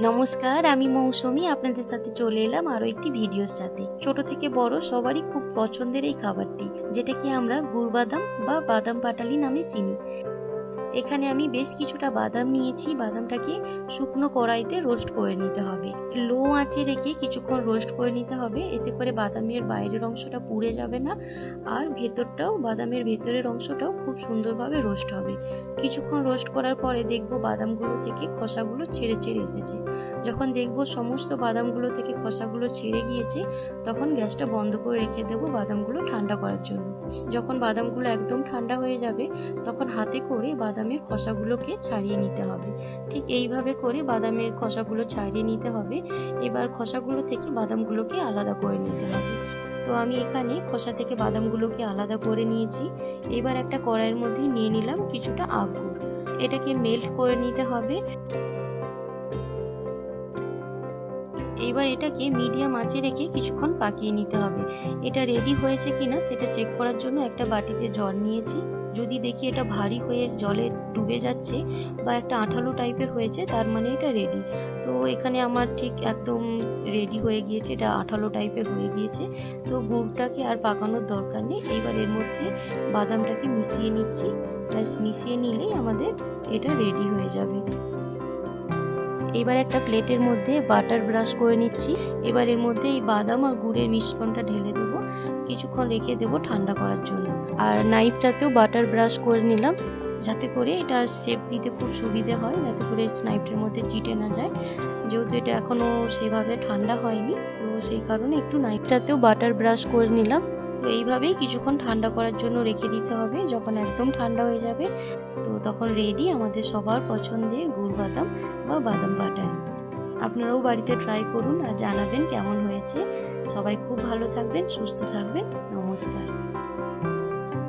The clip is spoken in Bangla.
নমস্কার, আমি মৌসুমি, আপনাদের সাথে চলে এলাম আরও একটি ভিডিওর সাথে। ছোট থেকে বড় সবারই খুব পছন্দের এই খাবারটি, যেটাকে আমরা গুড় বাদাম বা বাদাম পাটালি নামে চিনি। এখানে আমি বেশ কিছুটা বাদাম নিয়েছি। বাদামটাকে শুকনো কড়াইতে রোস্ট করে নিতে হবে। লো আঁচে রেখে কিছুক্ষণ রোস্ট করে নিতে হবে। এতে করে বাদামের বাইরের অংশটা পুড়ে যাবে না। আর ভেতরটাও, বাদামের ভেতরের অংশটাও খুব সুন্দরভাবে রোস্ট হবে। কিছুক্ষণ রোস্ট করার পরে দেখব বাদামগুলো থেকে খোসাগুলো ছেড়ে ছেড়ে এসেছে। যখন দেখব সমস্ত বাদামগুলো থেকে খোসাগুলো ছেড়ে গিয়েছে, তখন গ্যাসটা বন্ধ করে রেখে দেবো বাদামগুলো ঠান্ডা করার জন্য। যখন বাদামগুলো একদম ঠান্ডা হয়ে যাবে, তখন হাতে করে বাদামের খোসাগুলোকে ছাড়িয়ে নিতে হবে। ঠিক এইভাবে করে বাদামের খোসাগুলো ছাড়িয়ে নিতে হবে। এবার খসাগুলো থেকে বাদামগুলোকে আলাদা করে নিতে হবে। তো আমি এখানে খোসা থেকে বাদামগুলোকে আলাদা করে নিয়েছি। এবার একটা কড়াইয়ের মধ্যে নিয়ে নিলাম কিছুটা আগুর এটাকে মেল্ট করে নিতে হবে। এবার এটাকে মিডিয়াম আঁচে রেখে কিছুক্ষণ পাকিয়ে নিতে হবে। এটা রেডি হয়েছে কিনা সেটা চেক করার জন্য একটা বাটিতে জল নিয়েছি। যদি দেখি এটা ভারী হয়ে জলে ডুবে যাচ্ছে বা একটা আঠালো টাইপের হয়েছে, তার মানে এটা রেডি তো এখানে আমার ঠিক একদম রেডি হয়ে গিয়েছে, এটা আঠালো টাইপের হয়ে গিয়েছে। তো গুড়টাকে আর পাকানোর দরকার নেই। এবার এর মধ্যে বাদামটাকে মিশিয়ে নিচ্ছি। ব্যাস, মিশিয়ে নিলেই আমাদের এটা রেডি হয়ে যাবে। এবার একটা প্লেটের মধ্যে বাটার ব্রাশ করে নিচ্ছি। এবার এর মধ্যে এই বাদাম আর গুড়ের মিশ্রণটা ঢেলে দেবো। কিছুক্ষণ রেখে দেবো ঠান্ডা করার জন্য। আর নাইফটাতেও বাটার ব্রাশ করে নিলাম, যাতে করে এটা শেপ দিতে খুব সুবিধে হয়, যাতে করে নাইফটার মধ্যে চিটে না যায়। যেহেতু এটা এখনও সেভাবে ঠান্ডা হয়নি, তো সেই কারণে একটু নাইফটাতেও বাটার ব্রাশ করে নিলাম। তো এইভাবেই কিছুক্ষণ ঠান্ডা করার জন্য রেখে দিতে হবে। যখন একদম ঠান্ডা হয়ে যাবে, তো তখন রেডি আমাদের সবার পছন্দের গুড় বাদাম বা বাদাম বাটারি আপনারাও বাড়িতে ট্রাই করুন আর জানাবেন কেমন হয়েছে। সবাই খুব ভালো থাকবেন, সুস্থ থাকবেন। নমস্কার।